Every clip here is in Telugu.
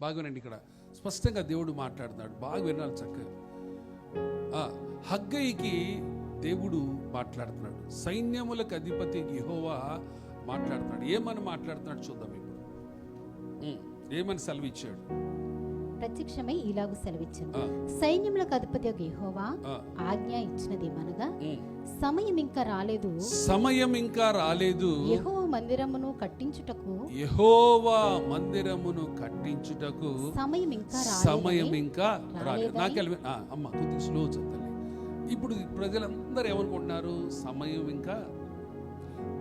బాగా వినండి ఇక్కడ. స్పష్టంగా దేవుడు మాట్లాడుతున్నాడు. బాగా వినాలి చక్కగా. హగ్గయికి దేవుడు మాట్లాడుతున్నాడు. సైన్యములకు అధిపతి యెహోవా మాట్లాడుతున్నాడు. ఏమని మాట్లాడుతున్నాడు చూద్దాం ఇప్పుడు. ఏమని సెలవిచ్చాడు? ప్రత్యక్షమై ఇలాగు సెలవిచ్చింది. సైన్యములకు అధిపతి యెహోవా ఆజ్ఞ ఇచ్చినదేమనగా ఉమ్. సమయం ఇంకా రాలేదు. సమయం ఇంకా రాలేదు. యెహోవా మందిరమును కట్టించుటకు యెహోవా మందిరమును కట్టించుటకు సమయం ఇంకా సమయం ఇంకా రాలేదు? నాకెళ్ళి అమ్మ కొద్దిగా స్లో చదవాలి ఇప్పుడు ప్రజలందరూ ఏమనుకుంటున్నారు? సమయం ఇంకా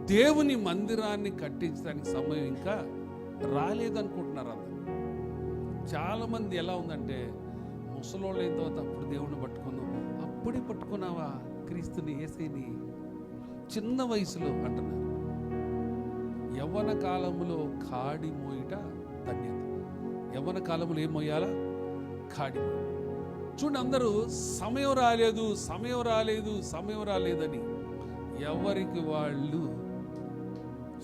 దేవుని మందిరాన్ని కట్టించడానికి సమయం ఇంకా రాలేదనుకుంటున్నారు అందరు. చాలా మంది ఎలా ఉందంటే ముసలోళ్ళు అయిన తర్వాత అప్పుడు దేవుడిని పట్టుకుందాం అప్పుడే పట్టుకున్నావా? క్రీస్తుని ఏసైని చిన్న వయసులో అంటున్నారు. యవ్వన కాలంలో కాడి మోయిట ధన్యత. యవ్వన కాలంలో ఏం మోయాలా? కాడి చూడండి అందరూ సమయం రాలేదు సమయం రాలేదు సమయం రాలేదని ఎవరికి వాళ్ళు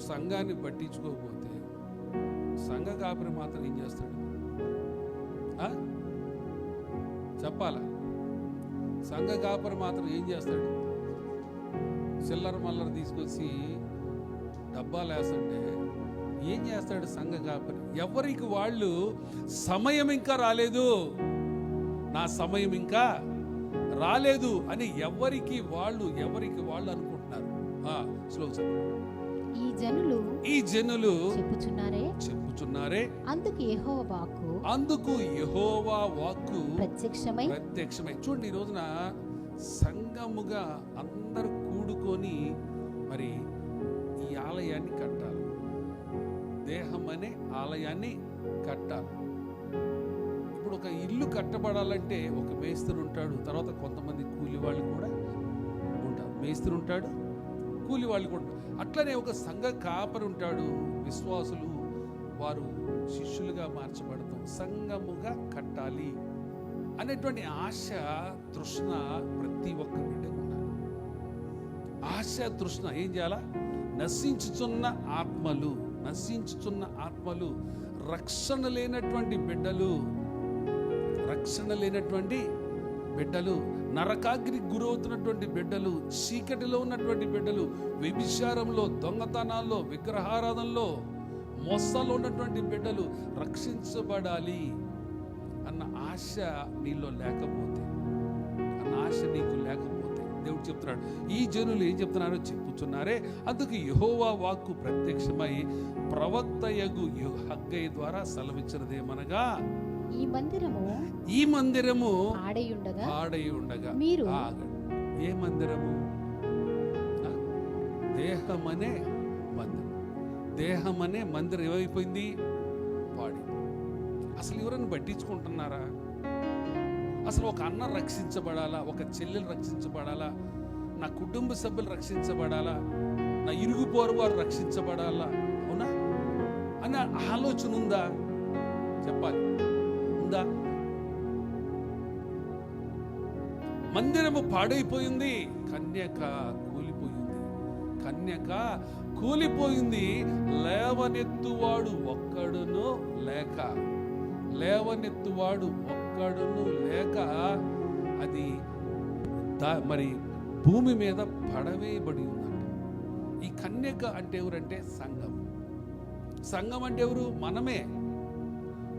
సంఘాన్ని పట్టించుకోకపోతే సంఘ కాపరి మాత్రం ఏం చేస్తాడు? చెప్పాలా? సంఘ కాపరి మాత్రం ఏం చేస్తాడు? చిల్లర మల్లర తీసుకొచ్చి డబ్బాలు వేస్తుంటే ఏం చేస్తాడు సంఘ కాపరి? ఎవరికి వాళ్ళు సమయం ఇంకా రాలేదు? నా సమయం ఇంకా రాలేదు అని ఎవరికి వాళ్ళు ఎవరికి వాళ్ళు అనుకుంటున్నారు? స్లో. ఈ జనులు ఈ జనులు చెప్పుచున్నారే? చెప్పుచున్నారే. అందుకు యెహోవా వాక్కు అందుకు యెహోవా వాక్కు ప్రత్యక్షమై ప్రత్యక్షమై. చూడండి ఈ రోజున సంఘముగా అందరూ కూడుకొని అనే ఆలయాన్ని కట్టాలి. ఇప్పుడు ఒక ఇల్లు కట్టబడాలంటే ఒక మేస్త్రి ఉంటాడు తర్వాత కొంతమంది కూలి వాళ్ళు కూడా ఉంటారు. మేస్త్రి ఉంటాడు కూలి వాళ్ళు కూడా ఉంటారు. అట్లనే ఒక సంఘ కాపరి ఉంటాడు విశ్వాసులు వారు శిష్యులుగా మార్చబడతాం. సంఘముగా కట్టాలి అనేటువంటి ఆశ తృష్ణ ప్రతి ఒక్క బిడ్డకు ఉండాలి. ఆశ తృష్ణ ఏం చేయాలా? నశించుచున్న ఆత్మలు. నశించుతున్న ఆత్మలు రక్షణ లేనటువంటి బిడ్డలు రక్షణ లేనటువంటి బిడ్డలు నరకాగ్నికి గురవుతున్నటువంటి బిడ్డలు చీకటిలో ఉన్నటువంటి బిడ్డలు వ్యభిచారంలో దొంగతనాల్లో విగ్రహారాధనలో మోసలో ఉన్నటువంటి బిడ్డలు రక్షించబడాలి అన్న ఆశ నీలో లేకపోతే అన్న ఆశ నీకు లేకపోతే దేవుడు చెప్తున్నాడు. ఈ జనులు ఏం చెప్తున్నారో చెప్పుచున్నారే. అందుకు యెహోవా వాక్కు ప్రత్యక్షమై ప్రవక్తయగు యెహో- హగ్గయి ద్వారా సెలవిచ్చినదేమనగా? ఈ మందిరము ఈ మందిరము ఆడయుండగా పాడై ఉండగా. మీరు. ఏ మందిరము? దేహమనే మందిరం. దేహమనే మందిరం ఏమైపోయింది? పాడి. అసలు ఎవరైనా పట్టించుకుంటున్నారా? అసలు ఒక అన్న రక్షించబడాలా? ఒక చెల్లెలు రక్షించబడాలా? నా కుటుంబ సభ్యులు రక్షించబడాలా? నా ఇరుగు వారు రక్షించబడాలా? అవునా? అనే ఆలోచన ఉందా? చెప్పాలి. ఉందా? మందిరము పాడైపోయింది కన్యక కూలిపోయింది. కన్యక కూలిపోయింది లేవనెత్తువాడు ఒక్కడును లేక లేవనెత్తువాడు ఒక్కడును లేక అది దా- మరి భూమి మీద పడవేయబడి ఉందంట ఈ కన్యక అంటే ఎవరంటే సంఘం. సంఘం అంటే ఎవరు? మనమే.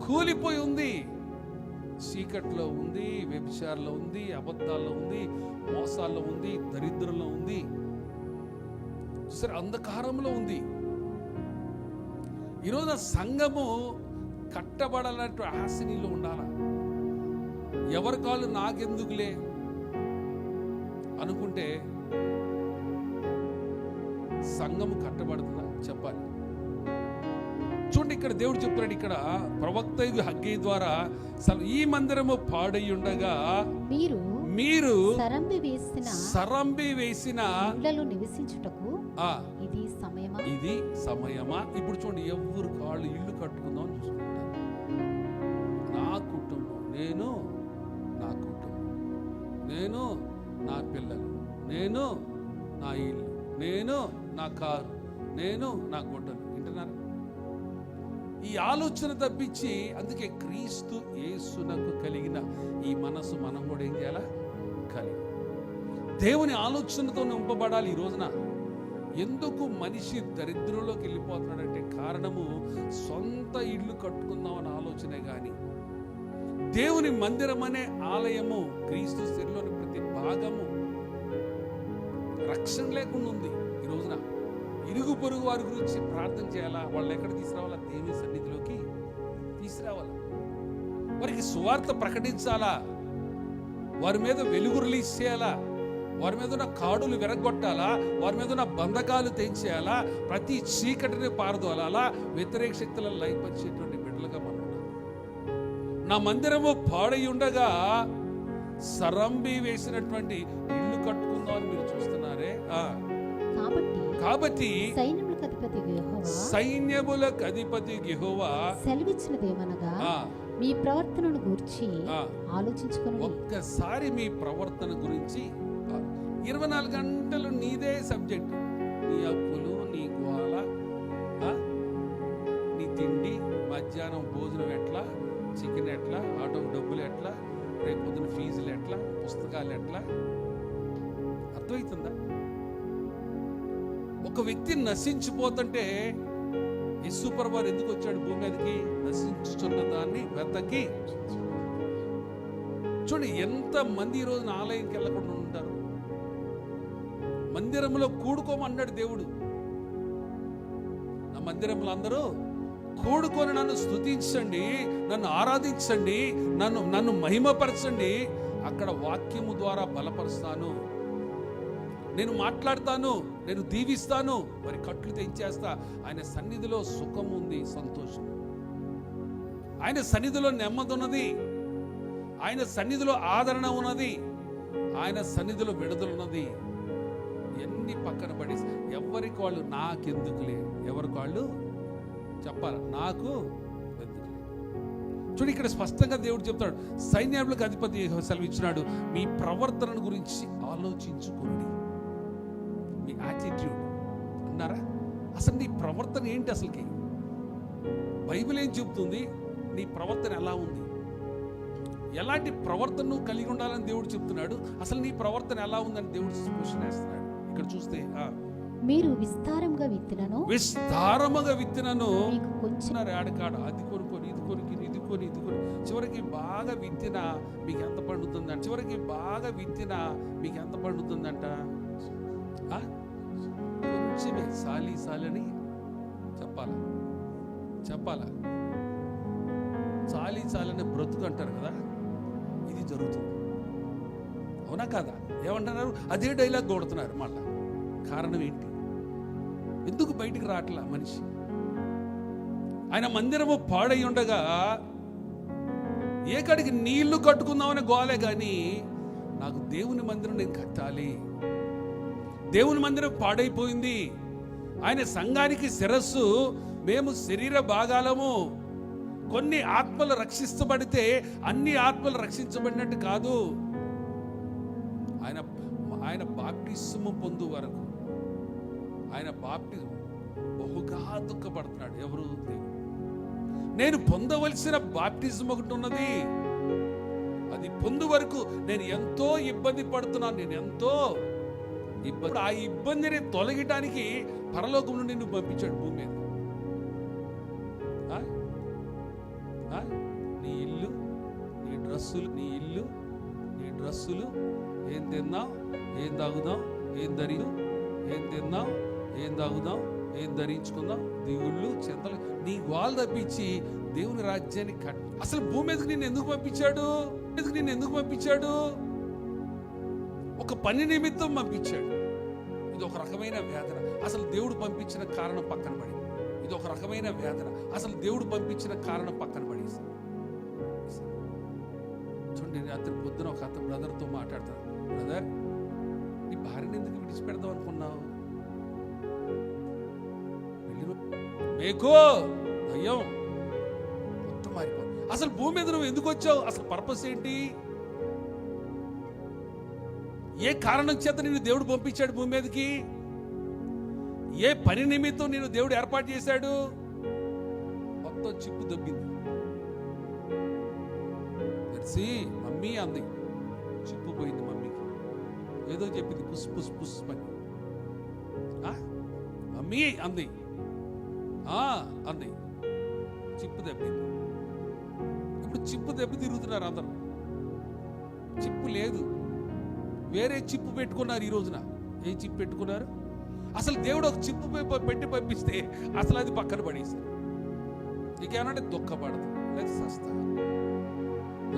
కూలిపోయి ఉంది. చీకట్లో ఉంది వ్యభిచారంలో ఉంది అబద్ధాల్లో ఉంది మోసాల్లో ఉంది దరిద్రంలో ఉంది. సరే అంధకారంలో ఉంది. ఈరోజు సంఘము కట్టబడాలంటే ఆశ నీలో ఉండాలా? ఎవరి కాళ్ళు నాకెందుకులే? అనుకుంటే సంఘము కట్టబడుతుందా? చెప్పాలి. చూడండి ఇక్కడ దేవుడు చెప్తున్నాడు ఇక్కడ ప్రవక్త హగ్గి ద్వారా అసలు ఈ మందిరము పాడై ఉండగా మీరు మీరు సరంబి వేసిన సరంబి వేసిన నివసించుటకు ఆ ఇది సమయమా? ఇప్పుడు చూడండి ఎవరు కాళ్ళు ఇల్లు కట్టుకుందాం అని చూసుకుంటారు. నా కుటుంబం నేను నా కుటుంబం. నేను నా పిల్లలు. నేను నా ఇల్లు. నేను నా కారు. నేను నా గుడ్డలు. వింటున్నారా? ఈ ఈ ఆలోచన తప్పించి అందుకే క్రీస్తు యేసునకు కలిగిన ఈ మనసు మనం కూడా ఏం చేయాలా? కలిగి. దేవుని ఆలోచనతో నింపబడాలి ఈ రోజున. ఎందుకు మనిషి దరిద్రంలోకి వెళ్ళిపోతున్నాడంటే కారణము సొంత ఇల్లు కట్టుకుందామన్న ఆలోచనే కానీ దేవుని మందిరం అనే ఆలయము క్రీస్తు శరీరంలోని ప్రతి భాగము రక్షణ లేకుండా ఉంది ఈ రోజున. ఇరుగు పొరుగు వారి గురించి ప్రార్థన చేయాలా? వాళ్ళు ఎక్కడ తీసుకురావాలా? దేవుని సన్నిధిలోకి తీసుకురావాలా? వారికి సువార్త ప్రకటించాలా? వారి మీద వెలుగు రిలీజ్ చేయాలా? వారి మీద ఉన్న కాడులు విరగొట్టాలా వారి మీద ఉన్న బంధకాలు తెంచేయాలా? ప్రతి చీకటిని పారదోలాలా? వ్యతిరేక శక్తులను లయపరిచేటువంటి బిడ్డలుగా మనం. నా మందిరము పాడై ఉండగా సరంబి వేసినటువంటి ఇల్లు కట్టుకుందామని మీరు చూస్తున్నారే? ఆ, కాబట్టి కాబట్టి సైన్యములకు అధిపతి యెహోవా సెలవిచ్చినదేమనగా మీ ప్రవర్తనను గూర్చి ఆలోచించుకుని ఒక్కసారి మీ ప్రవర్తన గురించి ఇరవై నాలుగు గంటలు నీదే సబ్జెక్ట్. నీ అప్పులు నీ గోల నీ తిండి మధ్యాహ్నం భోజనం ఎట్లా? చికెన్ ఎట్లా? ఆటో డబ్బులు ఎట్లా? రేపు పొద్దున ఫీజులు ఎట్లా? పుస్తకాలు ఎట్లా? అర్థమవుతుందా ఒక వ్యక్తి నశించిపోతుంటే యశుప్రభారు ఎందుకు వచ్చాడు భూమి మీదకి? నశించుచున్న దాన్ని వెతకి. చూడండి ఎంత మంది రోజున ఆలయంకి వెళ్ళకుండా మందిరంలో కూడుకోమన్నాడు దేవుడు. నా మందిరంలో అందరూ కూడుకొని నన్ను స్తుతించండి నన్ను ఆరాధించండి నన్ను నన్ను మహిమపరచండి అక్కడ వాక్యము ద్వారా బలపరుస్తాను. నేను మాట్లాడతాను నేను దీవిస్తాను మరి కట్లు తెంచేస్తా. ఆయన సన్నిధిలో సుఖం ఉంది సంతోషం. ఆయన సన్నిధిలో నెమ్మది ఉన్నది. ఆయన సన్నిధిలో ఆదరణ ఉన్నది. ఆయన సన్నిధిలో విడుదల ఉన్నది. ఎన్ని పక్కన పడి ఎవరికి వాళ్ళు నాకెందుకులే ఎవరికి వాళ్ళు చెప్పాలి? నాకు ఎందుకులే చూడు ఇక్కడ స్పష్టంగా దేవుడు చెప్తాడు. సైన్యాలకు అధిపతి సెలవిచ్చినాడు. మీ ప్రవర్తనను గురించి ఆలోచించుకోండి. మీ యాటిట్యూడ్ అన్నారా? అసలు నీ ప్రవర్తన ఏంటి అసలుకి? బైబిల్ ఏం చెప్తుంది? నీ ప్రవర్తన ఎలా ఉంది? ఎలాంటి ప్రవర్తన నువ్వు కలిగి ఉండాలని దేవుడు చెప్తున్నాడు? అసలు నీ ప్రవర్తన ఎలా ఉందని దేవుడు క్వశ్చన్ వేస్తున్నాడు ఇక్కడ చూస్తే మీరు విస్తారంగా విత్తినను. విస్తారముగా విత్తినను. మీకు కొంచెం ఆడకాడ అది కొనుక్కొని ఇది కొనుక్కి ఇది కొని ఇది కొని. చివరికి బాగా విత్తిన మీకు ఎంత పండుతుందంట? చివరికి బాగా విత్తిన మీకు ఎంత పండుతుందంట? ఆ? కొంచెమే సాలి సాలని చెప్పాలా? చెప్పాలా? చాలి చాలని బ్రతుకు అంటారు కదా ఇది జరుగుతుంది. అవునా కాదా? ఏమంటున్నారు? అదే డైలాగ్ కొడుతున్నారు మళ్ళా. కారణం ఏంటి? ఎందుకు బయటికి రావట్లా మనిషి? ఆయన మందిరము పాడై ఉండగా ఏ కాడికి నీళ్ళు కట్టుకుందామని గోలే కానీ నాకు దేవుని మందిరం నేను కట్టాలి. దేవుని మందిరం పాడైపోయింది. ఆయన సంఘానికి శిరస్సు మేము శరీర భాగాలము. కొన్ని ఆత్మలు రక్షించబడితే అన్ని ఆత్మలు రక్షించబడినట్టు కాదు. ఆయన ఆయన బాప్టిస్ము పొందు వరకు ఆయన బాప్టి బహుగా దుఃఖపడుతున్నాడు. ఎవరు నేను పొందవలసిన బాప్టిజం ఒకటి ఉన్నది. అది పొందు వరకు నేను ఎంతో ఇబ్బంది పడుతున్నాను. నేను ఎంతో ఇబ్బంది ఆ ఇబ్బందిని తొలగటానికి పరలోకం నుండి నిన్ను పంపించాడు భూమి మీద. ఆ? నీ ఇల్లు నీ డ్రస్సులు నీ ఇల్లు నీ డ్రస్సులు ఏం తిందాం ఏం తాగుదాం ఏం ధరియం ఏం తిందాం ఏం తాగుదాం ఏం ధరించుకుందాం దేవుళ్ళు చింతలు. నీ వాళ్ళు తప్పించి దేవుని రాజ్యాన్ని కట్ అసలు భూమి మీదకి నిన్ను ఎందుకు పంపించాడు? మీదకి నిన్ను ఎందుకు పంపించాడు? ఒక పని నిమిత్తం పంపించాడు. ఇది ఒక రకమైన వేదన. అసలు దేవుడు పంపించిన కారణం పక్కన పడి ఇది ఒక రకమైన వేదన. అసలు దేవుడు పంపించిన కారణం పక్కన పడేసి చూడండి నేను రాత్రి పొద్దున ఒక అతను బ్రదర్తో మాట్లాడతాను బ్రదర్ నీ భార్యని ఎందుకు విడిచిపెడదాం అనుకున్నావు? వెళ్ళి మేకో దయ్యం. మొత్తం మారిపో. అసలు భూమి మీద నువ్వు ఎందుకు వచ్చావు? అసలు పర్పస్ ఏంటి? ఏ కారణం చేత నేను దేవుడు పంపించాడు భూమి మీదకి? ఏ పని నిమిత్తం నేను దేవుడు ఏర్పాటు చేశాడు? మొత్తం చిప్పు దొబ్బింది. మమ్మీ అంది. చిప్పు పోయింది ఏదో చెప్పింది పుస్ పుస్ పుస్ పని ఆ? అంది. ఆ అంది. చిప్పు దెబ్బింది ఇప్పుడు చిప్పు దెబ్బ తిరుగుతున్నారు అందరూ. చిప్పు లేదు. వేరే చిప్పు పెట్టుకున్నారు ఈ రోజున. ఏ చిప్పు పెట్టుకున్నారు? అసలు దేవుడు ఒక చిప్పు పెట్టి పంపిస్తే అసలు అది పక్కన పడేస్తారు ఇంకేమంటే దుఃఖపడతాం లేదా సస్తా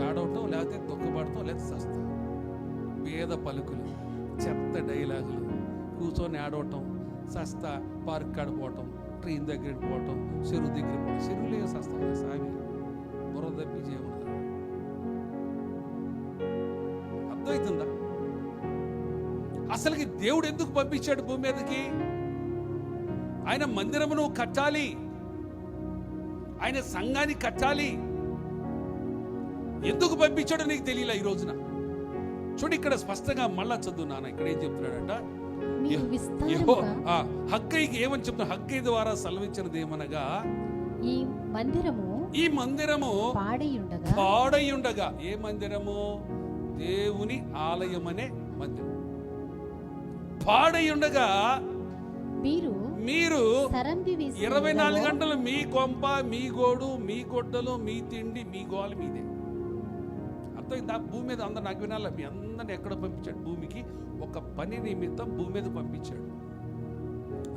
ఏడవటం లేకపోతే దుఃఖపడటం లేదా సస్తా పేద పలుకులు చెత్త డైలాగులు. కూర్చొని ఆడవటం సస్తా పార్క్ కాడిపోవటం ట్రైన్ దగ్గరికి పోవటం చెరువు దగ్గరికి పోవటం చెరువులే సస్తా సామి బుర్ర తప్పి చేయమన్నది అర్థమవుతుందా అసలుకి దేవుడు ఎందుకు పంపించాడు భూమి మీదకి? ఆయన మందిరమును కట్టాలి. ఆయన సంఘాన్ని కట్టాలి. ఎందుకు పంపించాడో నీకు తెలియలే ఈ రోజున? చూడు ఇక్కడ స్పష్టంగా మళ్ళా చదువు నాన్న ఇక్కడ ఏం చెప్తున్నాడంట? హగ్గయికి ఏమని చెప్తున్నా? హగ్గై ద్వారా సెలవిచ్చినది ఏమనగా ఈ మందిరము ఈ మందిరము పాడైయుండగా పాడై ఉండగా ఏ మందిరము? దేవుని ఆలయమనే మందిరం. పాడై ఉండగా మీరు మీరు ఇరవై నాలుగు గంటలు మీ కొంప మీ గోడు మీ గొడ్డలు మీ తిండి మీ గోల మీదే. అర్థమైందా భూమి మీద అందరు నాకు వినాలి. మీ అందరిని ఎక్కడ పంపించాడు? భూమికి ఒక పని నిమిత్తం భూమి మీద పంపించాడు.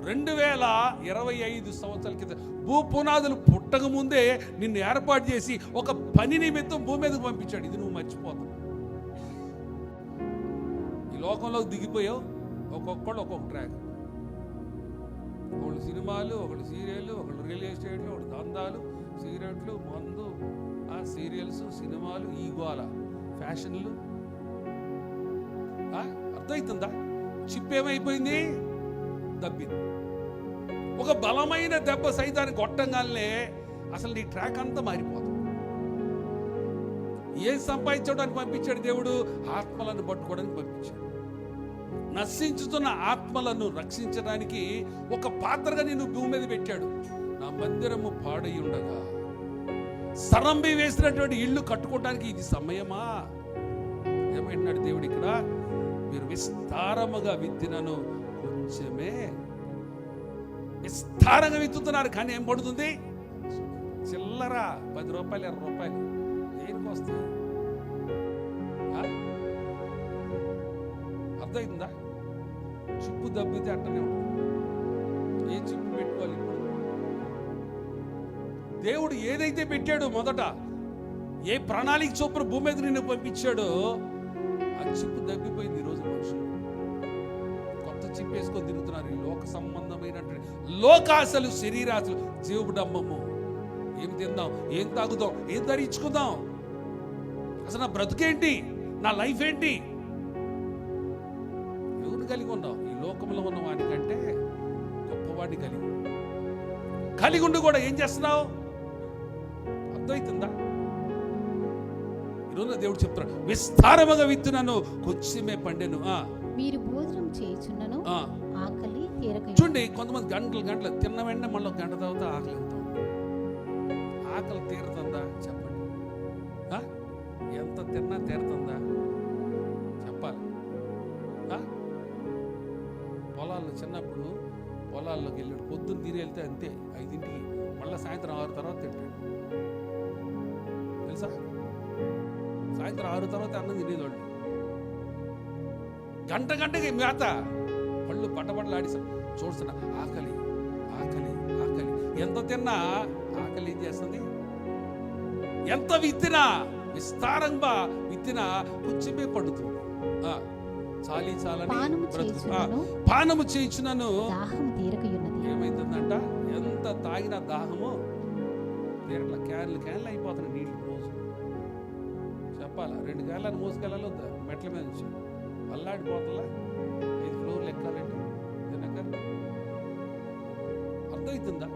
రెండు వేల ఇరవై ఐదు సంవత్సరాల కింద భూ పునాదులు పుట్టక ముందే నిన్ను ఏర్పాటు చేసి ఒక పని నిమిత్తం భూమి మీదకు పంపించాడు. ఇది నువ్వు మర్చిపోతావు. ఈ లోకంలోకి దిగిపోయావు. ఒక్కొక్కడు ఒక్కొక్క ట్రాక్. ఒకళ్ళు సినిమాలు ఒకళ్ళు సీరియళ్ళు ఒకళ్ళు రియల్ ఎస్టేట్లు ఒకళ్ళు దందాలు సిగరెట్లు మందు సీరియల్స్ సినిమాలు ఈ గోల. ఫ్యాషన్లు. అర్థమవుతుందా చిప్ ఏమైపోయింది? దబ్బింది ఒక బలమైన దెబ్బ సైతాన్ని కొట్టంగానే అసలు నీ ట్రాక్ అంతా మారిపోతుంది ఏం సంపాదించడానికి పంపించాడు దేవుడు? ఆత్మలను పట్టుకోవడానికి పంపించాడు. నశించుతున్న ఆత్మలను రక్షించడానికి ఒక పాత్రగా నిన్ను భూమి మీద పెట్టాడు. నా మందిరము పాడై ఉండగా సరంబి వేసినటువంటి ఇల్లు కట్టుకోవడానికి ఇది సమయమా? ఏమంటున్నాడు దేవుడు ఇక్కడ? మీరు విస్తారముగా విత్తినను కొంచెమే. విస్తారంగా విత్తుతున్నారు కానీ ఏం పడుతుంది? చిల్లర పది రూపాయలు ఇరవై రూపాయలు. దేనికి వస్తుంది? అర్థమైందా? చిప్పు దబ్బితే అట్టనే ఉంటుంది. ఏ చిప్పు పెట్టుకోవాలి ఇప్పుడు? దేవుడు ఏదైతే పెట్టాడో మొదట ఏ ప్రణాళిక చొప్పున భూమి మీద నిన్ను పంపించాడో ఆ చిప్పు తగ్గిపోయింది ఈరోజు మనుషులు. కొత్త చిప్పు వేసుకొని తిరుగుతున్నారు ఈ లోక సంబంధమైనటువంటి లోకాశలు శరీరాశలు. జీవుడు డమ్మము ఏం తిందాం? ఏం తాగుదాం? ఏం ధరించుకుందాం? అసలు నా బ్రతుకేంటి? నా లైఫ్ ఏంటి? ఎవరిని కలిగి ఉన్నావు? ఈ లోకంలో ఉన్న వాడికంటే గొప్పవాడిని కలిగి కలిగి ఉండి కూడా ఏం చేస్తున్నావు? అర్థమవుతుందా ఈరోజు దేవుడు చెప్తున్నాడు విస్తారముగా విత్తునను కొంచెమే పండెను. ఆ, మీరు భోజనం చేయుచున్నను ఆ. ఆకలి తీరక చూడండి కొంతమంది గంటలు గంటలు తిన్న వెంటనే మళ్ళీ గంట తర్వాత ఆకలి అవుతాం ఆకలి తీరుతుందా? చెప్పండి? ఎంత తిన్నా తీరుతుందా? చెప్పాలి? పొలాల్లో చిన్నప్పుడు పొలాల్లోకి వెళ్ళాడు పొద్దున్న తిని వెళ్తే అంతే ఐదింటికి మళ్ళీ సాయంత్రం ఆరు తర్వాత తింటాడు. సాయంత్రం ఆరు తర్వాత అన్నం తినేవాడు గంట గంటకి మేత పళ్ళు పట్టబట్టలాడి చూస్తున్నా ఆకలి ఆకలి ఆకలి. ఎంత తిన్నా ఆకలి ఏం చేస్తుంది? ఎంత విత్తినా విస్తారంగా విత్తినా కొంచెమే పడుతుంది. చాలి చాలని పానము తీరకయున్నది. ఏమైందంట ఎంత తాగిన దాహము తీరట్ల. క్యాన్లు క్యాన్లు అయిపోతున్నాయి నీళ్ళు చెప్పాలా? రెండు గాలని మోసుకెళ్ళాలి వద్దా? మెట్ల మీద నుంచి. అల్లాడిపోతలా ఐదు ఫ్లోర్లు ఎక్కాలంటే. తినకర్ అర్థమవుతుందా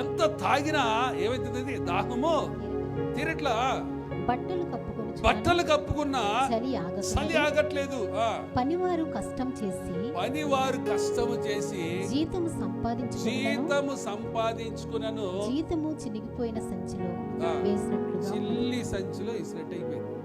ఎంత తాగినా ఏమైతుంది దాహము? తీరట్లా? బట్టలు కప్పుకొని బట్టలు కప్పుకున్నా చలి ఆగట్లేదు. పనివారు కష్టం చేసి పని వారు కష్టము చేసి జీతము సంపాదించుకున్నను. జీతము సంపాదించుకునను జీతము చినిగిపోయిన సంచిలో ఉన్నది. చిల్లి సంచిలో ఇసినట్టు అయిపోయింది